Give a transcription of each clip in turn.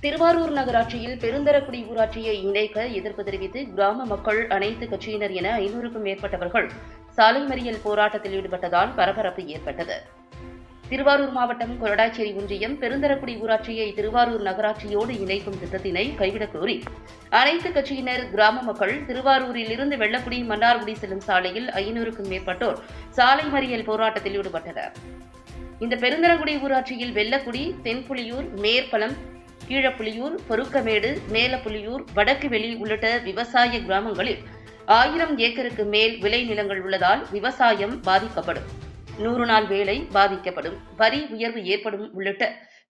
திருவாரூர் நகராட்சியில் பெருந்தரக்குடி ஊராட்சியை இணைக்க எதிர்ப்பு தெரிவித்து கிராம மக்கள் அனைத்து கட்சியினர் என ஐநூறுக்கும் மேற்பட்டவர்கள் சாலை மறியல் போராட்டத்தில் ஈடுபட்டதால் பரபரப்பு ஏற்பட்டது. திருவாரூர் மாவட்டம் கொரடாச்சேரி ஒன்றியம் பெருந்தரக்குடி ஊராட்சியை திருவாரூர் நகராட்சியோடு இணைக்கும் திட்டத்தினை கைவிடக் கோரி அனைத்து கட்சியினர் கிராம மக்கள் திருவாரூரில் இருந்து வெள்ளக்குடி மன்னார்குடி செல்லும் சாலையில் ஐநூறுக்கும் மேற்பட்டோர் சாலை மறியல் போராட்டத்தில் ஈடுபட்டனர். இந்த பெருந்தரக்குடி ஊராட்சியில் வெள்ளக்குடி தென்புலியூர் மேற்பலம் கீழப்புலியூர் பொருக்கமேடு மேலப்புலியூர் வடக்கு வெளி உள்ளிட்ட விவசாய கிராமங்களில் ஆயிரம் ஏக்கருக்கு மேல் விளை நிலங்கள் உள்ளதால் விவசாயம் பாதிக்கப்படும். நூறு நாள் வேலை பாதிக்கப்படும். வரி உயர்வு ஏற்படும் உள்ளிட்ட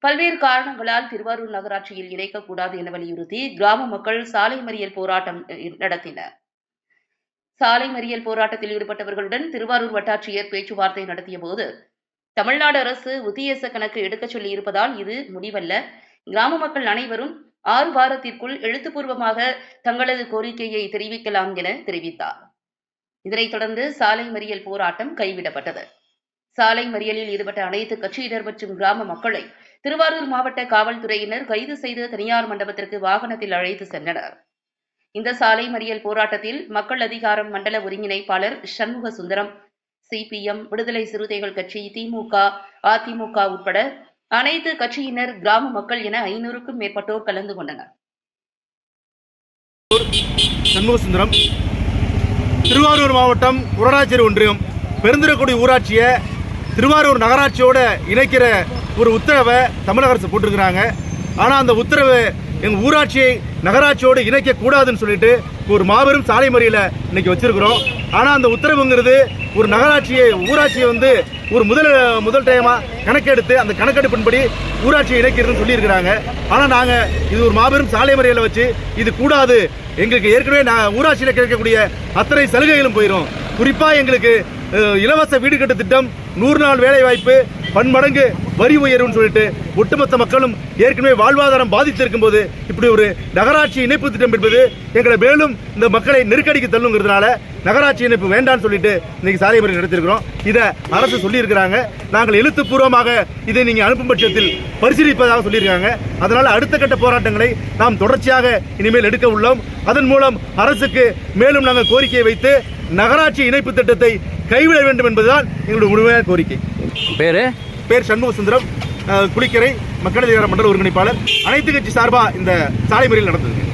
பல்வேறு காரணங்களால் திருவாரூர் நகராட்சியில் இணைக்கக்கூடாது என வலியுறுத்தி கிராம மக்கள் சாலை மறியல் போராட்டம் நடத்தினர். சாலை மறியல் போராட்டத்தில் ஈடுபட்டவர்களுடன் திருவாரூர் வட்டாட்சியர் பேச்சுவார்த்தை நடத்திய போது தமிழ்நாடு அரசு உத்தியேச கணக்கு எடுக்கச் சொல்லி இருப்பதால் இது முடிவல்ல. கிராம மக்கள் அனைவரும் ஆறு வாரத்திற்குள் எழுத்துப்பூர்வமாக தங்களது கோரிக்கையை தெரிவிக்கலாம் என தெரிவித்தார். இதனைத் தொடர்ந்து சாலை மறியல் போராட்டம் கைவிடப்பட்டது. சாலை மறியலில் ஈடுபட்ட அனைத்து கட்சியினர் மற்றும் கிராம மக்களை திருவாரூர் மாவட்ட காவல்துறையினர் கைது செய்து தனியார் மண்டபத்திற்கு வாகனத்தில் அழைத்து சென்றனர். இந்த சாலை மறியல் போராட்டத்தில் மக்கள் அதிகாரம் மண்டல ஒருங்கிணைப்பாளர் சண்முக சுந்தரம் சிபிஎம் விடுதலை சிறுத்தைகள் கட்சி திமுக அதிமுக உட்பட அனைத்து கட்சியினர் கிராம மக்கள் என ஐநூறுக்கும் மேற்பட்டோர் கலந்து கொண்டனர். சண்முகசுந்தரம் திருவாரூர் மாவட்டம் உரடாச்சேரி ஒன்றியம் பெருந்திரக்குடி ஊராட்சியை திருவாரூர் நகராட்சியோடு இணைக்கிற ஒரு உத்தரவை தமிழக அரசு போட்டிருக்கிறாங்க. ஆனால் அந்த உத்தரவு எங்கள் ஊராட்சியை நகராட்சியோடு இணைக்கக்கூடாதுன்னு சொல்லிட்டு ஒரு மாபெரும் சாலை முறையில் இன்னைக்கு வச்சிருக்கிறோம். ஆனால் அந்த உத்தரவுங்கிறது ஒரு நகராட்சியை ஊராட்சியை வந்து ஒரு முதல் முதல் டைமாக கணக்கெடுத்து அந்த கணக்கெடுப்பின்படி ஊராட்சியை இணைக்கிறதுன்னு சொல்லியிருக்கிறாங்க. ஆனால் நாங்கள் இது ஒரு மாபெரும் சாலை முறையில் வச்சு இது கூடாது. எங்களுக்கு ஏற்கனவே நான் ஊராட்சியில் கிடைக்கக்கூடிய அத்தனை சலுகைகளும் போயிடும் குறிப்பாக எங்களுக்கு இலவச வீடு கட்டு திட்டம் நூறு நாள் வேலை வாய்ப்பு பன்மடங்கு வரி உயர்வுன்னு சொல்லிட்டு ஒட்டுமொத்த மக்களும் ஏற்கனவே வாழ்வாதாரம் பாதித்திருக்கும் போது இப்படி ஒரு நகராட்சி இணைப்பு திட்டம் என்பது எங்களை மேலும் இந்த மக்களை நெருக்கடிக்கு தள்ளுங்கிறதுனால நகராட்சி இணைப்பு வேண்டாம்னு சொல்லிட்டு இன்னைக்கு சாலை முறை நடத்திருக்கிறோம். இதை அரசு சொல்லியிருக்கிறாங்க. நாங்கள் எழுத்துப்பூர்வமாக இதை நீங்கள் அனுப்பும் பட்சத்தில் பரிசீலிப்பதாக சொல்லியிருக்காங்க. அதனால் அடுத்த கட்ட போராட்டங்களை நாம் தொடர்ச்சியாக இனிமேல் எடுக்க உள்ளோம். அதன் மூலம் அரசுக்கு மேலும் நாங்கள் கோரிக்கையை வைத்து நகராட்சி இணைப்பு திட்டத்தை கைவிட வேண்டும் என்பதுதான் எங்களுடைய முழுமையான கோரிக்கை. பேரு? பேர் சண்முக சுந்தரம் குளிக்கரை மக்கள் அதிகார மண்டல ஒருங்கிணைப்பாளர். அனைத்து கட்சி சார்பாக இந்த சாலை முறையில் நடந்தது.